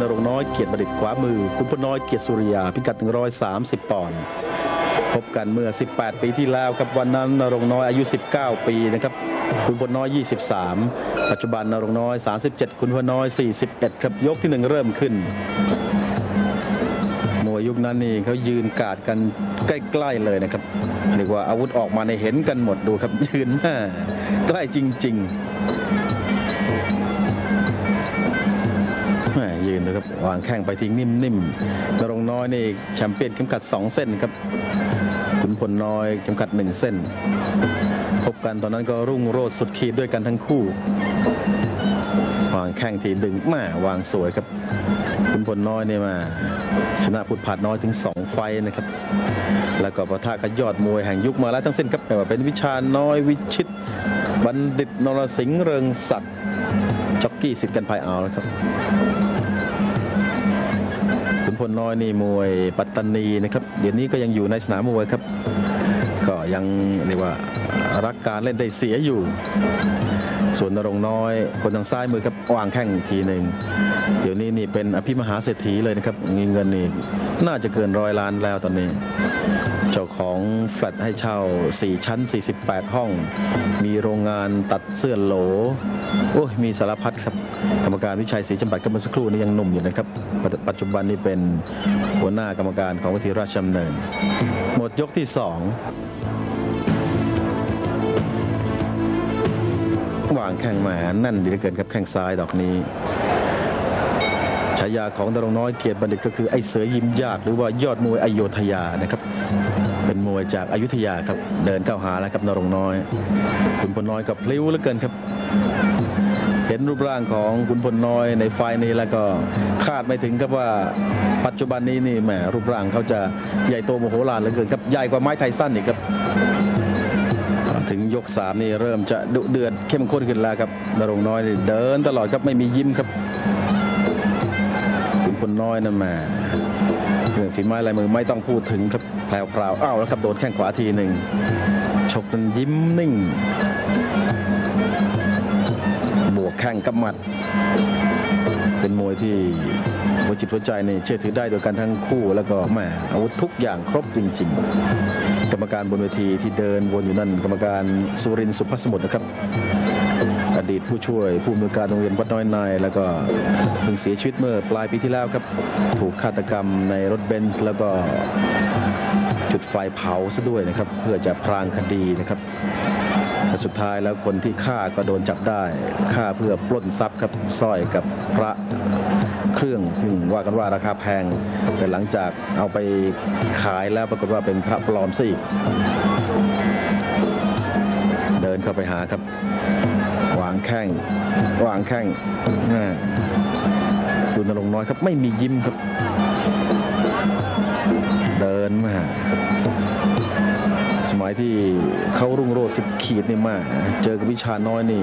นรงน้อยเกียรติประดิษฐ์ขวามือ คุณพน้อยเกียรติสุริยาพิกัด 130 ปอนด์พบกันเมื่อ 18 ปีที่แล้วครับวันนั้นนรงน้อยอายุ 19 ปีนะครับคุณพลน้อย 23 ปัจจุบันนรงน้อย 37 คุณพลน้อย 41 ครับยกที่หนึ่งเริ่มขึ้นมวยยุคนั้นนี่เขายืนกาดกันใกล้ๆเลยนะครับเรียกว่าอาวุธออกมาในเห็นกันหมดดูครับยืนหน้าใกล้จริง ๆ ยืนนะครับวางแข้งไปทิ้งนิ่มๆนรงน้อยนี่แชมเปี้ยนเข็มขัด 2 เส้นครับขุนพลน้อยเข็มขัด 1 เส้น พบกันตอนนั้นก็รุ่งโรจน์สุดขีดด้วยกันทั้งคู่ วางแข้งทีดึงมาวางสวยครับคุณพลน้อยเนี่ยมา ชนะพุทธผาดน้อยถึง 2 ไฟนะครับ แล้วก็ประทะกับยอดมวยแห่งยุคมาแล้วทั้งสิ้นครับไม่ว่าเป็นวิชาน้อยวิชิต บัณฑิตนรสิงห์เริงศักดิ์จ็อกกี้สิทธิ์กันภายเอาแล้วครับ พลน้อยนี่มวยปัตตานีนะครับเดี๋ยวนี้ก็ยังอยู่ในสนามมวยครับ ก็ยังเรียกว่ารักการเล่นได้เสียอยู่ ส่วนนรงน้อยคนทางซ้ายมือครับวางแข้งทีหนึ่งเดี๋ยวนี้นี่เป็นอภิมหาเศรษฐีเลยนะครับมีเงินนี่น่าจะเกินร้อยล้านแล้วตอนนี้ เจ้าของแฟลตให้เช่า 4 ชั้น 48 ห้อง มีโรงงานตัดเสื้อโหล โอ้ยมีสารพัดครับ กรรมการวิชัยศรีจำบัดก็เมื่อสักครู่นี้ยังหนุ่มอยู่นะครับ ปัจปัจจุบันนี้เป็นหัวหน้ากรรมการของวิทยราชดำเนิน หมดยกที่สองวางแข้งมาแน่นดีเหลือเกินครับแข้งซ้ายดอกนี้ฉายาของดารงน้อยเกียรติบัณฑิตก็คือไอ้เสือยิ้มยากหรือว่ายอดมวยอโยธยานะครับ เป็นมวยจากอายุทยาครับ เดินเข้าหาแล้วครับนรงน้อยคุณพลน้อยกับพลิ้วเหลือเกินครับ เห็นรูปร่างของคุณพลน้อยในไฟล์นี้แล้วก็คาดไม่ถึงครับว่าปัจจุบันนี้นี่แหมรูปร่างเขาจะใหญ่โตโมโหลานเหลือเกินครับใหญ่กว่าไม้ไทสันอีกครับถึงยก3นี่เริ่มจะดุเดือดเข้มข้นขึ้นแล้วครับนรงน้อยเดินตลอดครับไม่มียิ้มครับ คุณน้อยนั่นมาเรื่องฝีไม้ลายมือไม่ต้องพูดถึงครับแพรวๆอ้าวแล้วครับโดนแข้งขวาทีหนึ่งชกนั้นยิ้มนิ่ง บวกแข้งกับหมัด เป็นมวยที่หัวจิตหัวใจนี่เชื่อถือได้โดยกันทั้งคู่แล้วก็แหมอาวุธทุกอย่างครบจริง ๆ กรรมการบนเวทีที่เดินวนอยู่นั่น กรรมการสุรินทร์สุภสมุทรนะครับ ดีตผู้ช่วยผู้อำนวยการโรงเรียนวัดน้อยนายแล้วก็เพิ่งเสียชีวิตเมื่อปลายปีที่แล้วครับ ถูกฆาตกรรมในรถเบนซ์แล้วก็จุดไฟเผาซะด้วยนะครับ เพื่อจะพรางคดีนะครับแต่สุดท้ายแล้วคนที่ฆ่าก็โดนจับได้ฆ่าเพื่อปล้นทรัพย์ครับสร้อยกับพระเครื่องซึ่งว่ากันว่าราคาแพง แต่หลังจากเอาไปขายแล้วปรากฏว่าเป็นพระปลอมซะอีก นเข้าไปหาครับวางแข้งวางแข้งแม่ดูนรงน้อยครับไม่มียิ้มครับ เดินมาสมัยที่เขารุ่งโรจน์สิบขีดนี่มา เจอกับวิชาน้อยนี่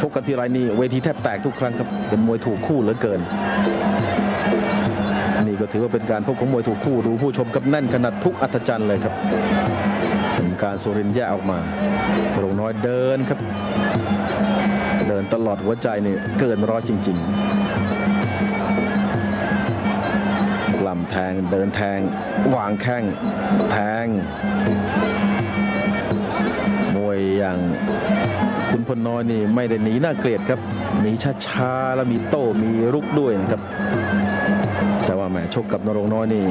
ชกกันทีไรนี่เวทีแทบแตกทุกครั้งครับ เป็นมวยถูกคู่เหลือเกิน นี่ก็ถือว่าเป็นการพบของมวยถูกคู่ดูผู้ชมกับแน่นขนาดทุกอัธจันทร์เลยครับ การสุรินแยกออกมาโรงน้อยเดินครับ เดินตลอดหัวใจนี่เกินร้อยจริง ๆลำแทงเดินแทงวางแข้งแทง มวยอย่างคุณพลน้อยนี่ไม่ได้หนีน่าเกลียดครับหนีช้าๆแล้วมีโต้มีรุกด้วยนะครับแต่ว่าแหมชกกับนรงน้อยนี่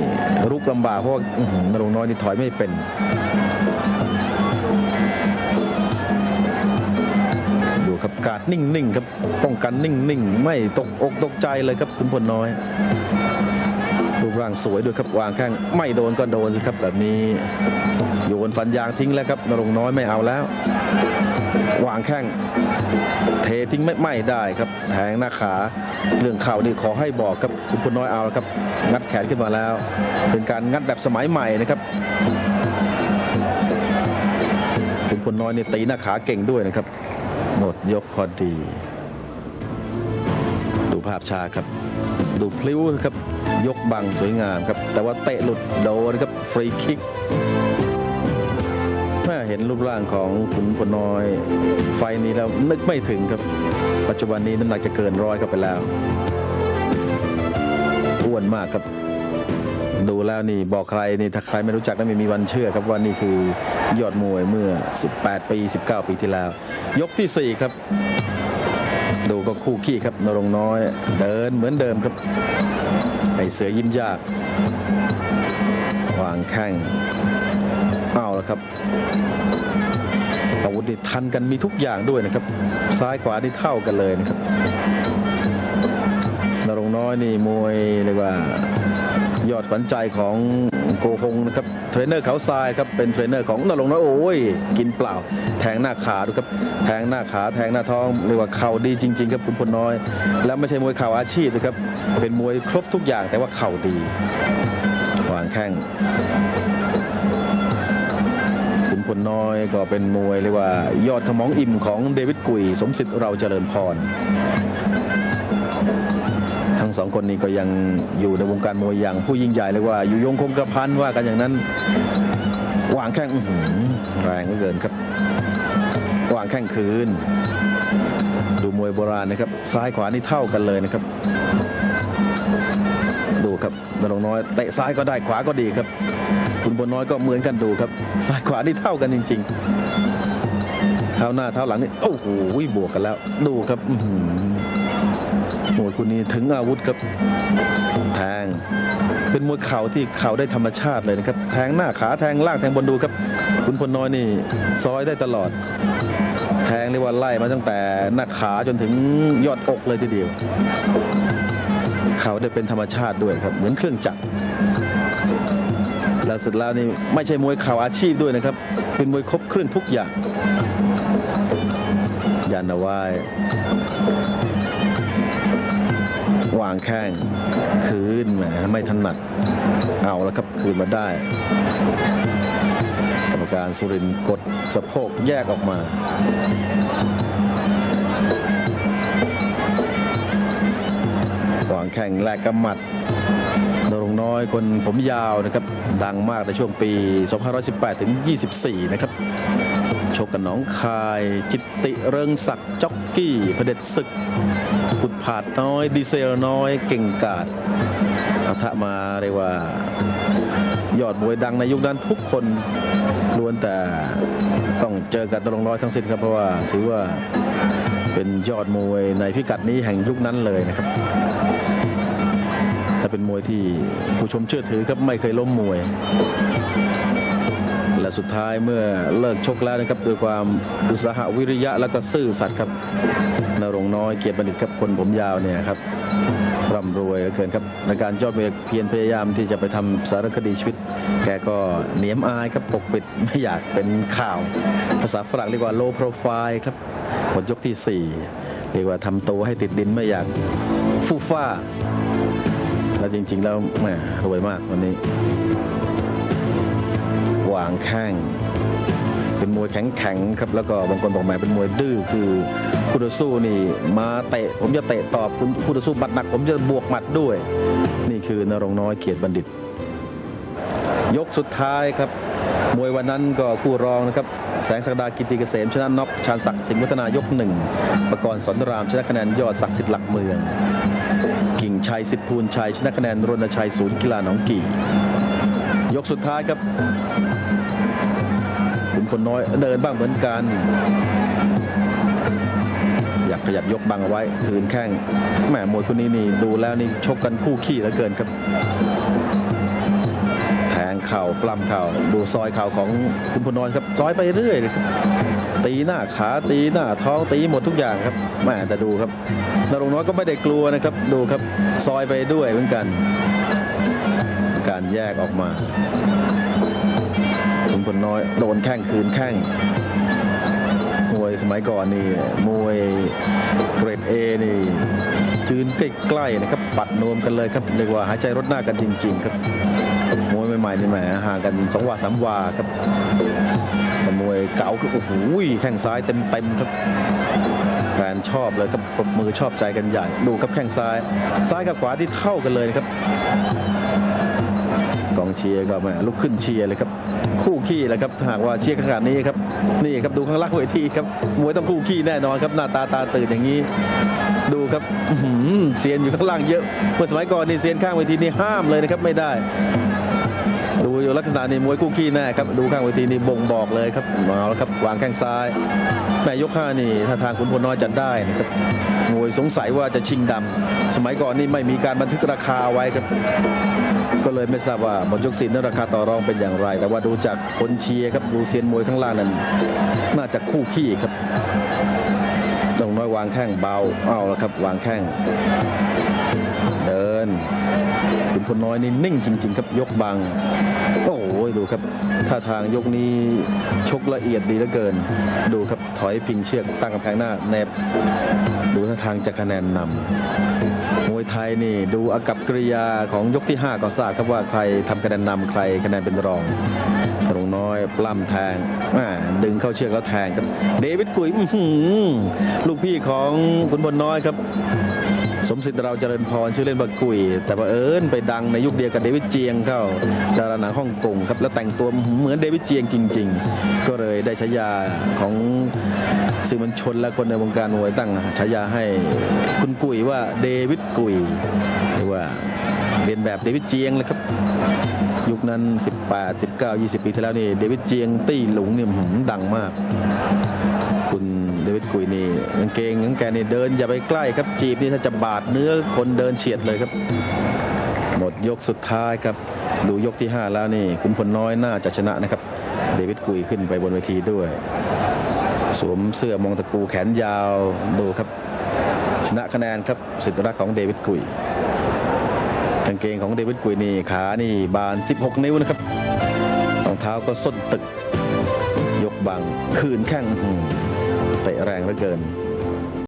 รุกลำบากเพราะว่านรงน้อยนี่ถอยไม่เป็น การดนิ่งๆครับป้องกันนิ่งๆ ไม่ตกอกตกใจเลยครับคุณพลน้อยรูปร่างสวยด้วยครับวางแข้งไม่โดนก็โดนสิครับแบบนี้โยนฟันยางทิ้งแล้วครับนรงน้อยไม่เอาแล้ว วางแข้งเททิ้งไม่ไม่ได้ครับแทงหน้าขาเรื่องเข่านี่ขอให้บอกครับคุณพลน้อยเอาแล้วครับงัดแขนขึ้นมาแล้ว เป็นการงัดแบบสมัยใหม่นะครับคุณพลน้อยเนี่ยตีหน้าขาเก่งด้วยนะครับ หมดยกพอดี ดูภาพชาครับ ดูพลิ้วครับ ยกบังสวยงามครับ แต่ว่าเตะหลุดโดนครับ ฟรีคิกแม่เห็นรูปร่างของขุนพลน้อย ไฟนี้แล้วนึกไม่ถึงครับ ปัจจุบันนี้น้ำหนักจะเกินร้อยเข้าไปแล้ว อ้วนมากครับ ดูแล้วนี่บอกใครนี่ถ้าใครไม่รู้จักนั้นไม่มีวันเชื่อครับว่านี่คือยอดมวยเมื่อ 18 ปี 19 ปีที่แล้ว ยกทีสี่ 4 ครับ ดูก็คู่ขี้ครับนรงน้อย เดินเหมือนเดิมครับไอเสือยิ้มยากวางแข้งเอาแล้วครับอาวุธนี่ทันกันมีทุกอย่างด้วยนะครับ ซ้ายขวานี่เท่ากันเลยนะครับนรงน้อยนี่มวยเรียกว่า ยอดขวัญใจของโกฮงนะครับเทรนเนอร์เขาทรายครับเป็นเทรนเนอร์ของนรงค์น้อยโอ้ยกินเปล่า แทงหน้าขาดูครับแทงหน้าขาแทงหน้าท้องเรียกว่าเข่าดีจริง ๆ ครับคุณพลน้อย แล้วไม่ใช่มวยเข่าอาชีพนะครับเป็นมวยครบทุกอย่างแต่ว่าเข่าดีวางแข้งขุนพลน้อยก็เป็นมวยเรียกว่ายอดขมองอิ่มของเดวิดกุยสมศิษย์เราเจริญพร สองคนนี้ก็ยังอยู่ในวงการมวยอย่างผู้ยิ่งใหญ่เรียว่าอยู่ยงคงกระพันว่ากันอย่างนั้นวางแข้งแรงเหลือเกินครับวางแข้งคืน ดูมวยโบราณนะครับ ซ้ายขวานี่เท่ากันเลยนะครับ ดูครับนรงน้อยเตะซ้ายก็ได้ขวาก็ดีครับ คุณบนน้อยก็เหมือนกันดูครับ ซ้ายขวานี่เท่ากันจริง ๆ เท้าหน้าเท้าหลังนี่โอ้โหบวกกันแล้ว ดูครับอื มวยคุณนี้ถึงอาวุธครับแทง เป็นมวยเข่าที่เข่าได้ธรรมชาติเลยนะครับ แทงหน้าขาแทงล่างแทงบนดูครับคุณพลน้อยนี่ซอยได้ตลอด แทงเรียกว่าไล่มาตั้งแต่หน้าขาจนถึงยอดอกเลยทีเดียว เข่าได้เป็นธรรมชาติด้วยครับ เหมือนเครื่องจักรแล้วสุดแล้วนี่ไม่ใช่มวยเข่าอาชีพด้วยนะครับ เป็นมวยครบเครื่องทุกอย่างยานนาวาย วางแข้งคืนแหมไม่ถนัดเอาแล้วครับคืนมาได้กรรมการสุรินกดสะโพกแยกออกมาวางแข่งแลกกำหมัด น้อยคนผมยาวนะครับ ดังมากในช่วงปี 2518 ถึง 24 นะครับ ชกกันหนองคาย จิตติเริงศักดิ์จ็อกกี้พเด็จศึกขุดผาดน้อย ดีเซลน้อย เก่งกาดอาทะมาเรียกว่ายอดมวยดังในยุคนั้นทุกคนล้วนแต่ต้องเจอกับนรงค์น้อยทั้งสิ้นครับเพราะว่าถือว่าเป็นยอดมวยในพิกัดนี้แห่งยุคนั้นเลยนะครับ แต่เป็นมวยที่ผู้ชมเชื่อถือครับไม่เคยล้มมวย และสุดท้ายเมื่อเลิกชกแล้วนะครับด้วยความอุตสาหะวิริยะแล้วก็ซื่อสัตย์ครับนรงน้อยเกียรติบัณฑิตครับคนผมยาวเนี่ยครับร่ำรวยเหลือเกินครับในการยอดเมยเพียรพยายามที่จะไปทำสารคดีชีวิต แกก็เหนียมอายครับปกปิดไม่อยากเป็นข่าว ภาษาฝรั่งเรียกว่า low profile ครับหมดยกที่สี่เรียกว่าทำตัวให้ติดดินไม่อยากฟู่ฟ้า แล้วจริง ๆ แล้วแหมรวยมากวันนี้วางแข้งเป็นมวยแข็งๆครับแล้วก็บางคนบอกแหมเป็นมวยดื้อคือคู่ต่อสู้นี่มาเตะผมจะเตะตอบคู่ต่อสู้บัดหนัก ผมจะบวกหมัดด้วย นี่คือนรงน้อยเกียรติบัณฑิต ยกสุดท้ายครับ มวยวันนั้นก็คู่รองนะครับแสงสักดากิติเกษมชนะน็อกชาญศักดิ์สิงห์วัฒนายกหนึ่งประกรณ์สอนรามชนะคะแนนยอดศักดิ์สิทธิ์หลักเมือง กิ่งชัยสิทธิภูลชัยชนะคะแนนรณชัยศูนย์กีฬาหนองกี่ยกสุดท้ายครับคุณคนน้อยเดินบ้างเหมือนกัน อยากขยับยกบังเอาไว้คืนแข้งแหมมวยคนนี้นี่ดูแล้วนี่ชกกันคู่ขี้เหลือเกินครับ เข่าปล้ำเข่าดูซอยเข่าของคุณพลน้อยครับซอยไปเรื่อยเลยครับตีหน้าขาตีหน้าท้องตีหมดทุกอย่างครับแม่แต่ดูครับนรงน้อยก็ไม่ได้กลัวนะครับ ดูครับซอยไปด้วยเหมือนกัน การแยกออกมาคุณพลน้อยโดนแข้งคืนแข้งมวยสมัยก่อนนี่มวยเกรดเอนี่ยืนใกล้ๆนะครับปัดนวมกันเลยครับเรียกว่าหายใจรถหน้ากันจริง ๆ ครับ นี่แหมห่างกันสองวาสามวาครับตมวยเก่าคือโอ้โหแข้งซ้ายเต็มๆครับแฟนชอบเลยครับปรบมือชอบใจกันใหญ่ดูครับแข้งซ้าย ซ้ายกับขวาที่เท่ากันเลยครับกองเชียร์ก็หมาลุกขึ้นเชียร์เลยครับ คู่ขี้แหละครับหากว่าเชียร์ขนาดนี้ครับนี่ครับดูข้างล่างเวทีครับมวยต้องคู่ขี้แน่นอนครับหน้าตาตาตื่นอย่างนี้ ดูครับเซียนอยู่ข้างล่างเยอะเมื่อสมัยก่อนนี่เซียนข้างเวทีนี่ห้ามเลยนะครับไม่ได้ ดูอยู่ลักษณะนี่มวยคู่ขี้แน่ครับดูข้างเวทีนี่บ่งบอกเลยครับมาล้วครับวางแข้งซ้าย แม่ยกห้านี่ถ้าทางคุณพลน้อยจัดได้นะครับมวยสงสัยว่าจะชิงดำสมัยก่อนนี่ไม่มีการบันทึกราคาไว้ครับก็เลยไม่ทราบว่าบนยกสี่นั้นราคาต่อรองเป็นอย่างไร แต่ว่าดูจากคนเชียร์ครับดูเซียนมวยข้างล่างนั้นน่าจะคู่ขี้ครับต้องน้อยวางแข้งเบาเอาล้วครับวางแข้งเดินคุณพลน้อยนี่นิ่งจริง ๆ ครับยกบัง โอ้โหดูครับท่าทางยกนี้ชกละเอียดดีเหลือเกิน ดูครับถอยพิงเชือกตั้งกำแพงหน้าแนบดูท่าทางจะคะแนนนำมวยไทยนี่ดูอากับกริยาของยกที่ 5 ก็ทราบครับว่าใครทำคะแนนนำใครคะแนนเป็นรองตรงน้อยปล้ำแทงดึงเข้าเชือกแล้วแทงครับ เดวิดกุยลูกพี่ของคุณพลน้อยครับ สมศิษย์เราเจริญพรชื่อเล่นว่ากุย แต่ว่าเอิญไปดังในยุคเดียวกับเดวิดเจียงเข้าดาราหนังฮ่องกงครับแล้วแต่งตัวเหมือนเดวิดเจียงจริง ๆ ก็เลยได้ฉายาของสื่อมวลชนและคนในวงการมวยตั้งฉายาให้คุณกุยว่าเดวิดกุยหรือว่า เรียนแบบเดวิดเจียงเลยครับ ยุคนั้น 18 19 20 ปีที่แล้วนี่เดวิดเจียงตี้หลุงเนี่ยหืมดังมาก คุณเดวิดกุยนี่กางเกงของแกนี่เดินอย่าไปใกล้ครับจีบนี่ถ้าจะบาดเนื้อคนเดินเฉียดเลยครับ หมดยกสุดท้ายครับ ดูยกที่ 5 แล้วนี่คุณพลน้อยน่าจะชนะนะครับ เดวิดกุยขึ้นไปบนเวทีด้วย สวมเสื้อมองตะกูแขนยาวดูครับ ชนะคะแนนครับสิทธิรักของเดวิดกุย กางเกงของเดวิดกุยนี่ขานี่บาน 16 นิ้วนะครับรองเท้าก็ส้นตึก ยกบังคืนแข้งเตะแรงเหลือเกิน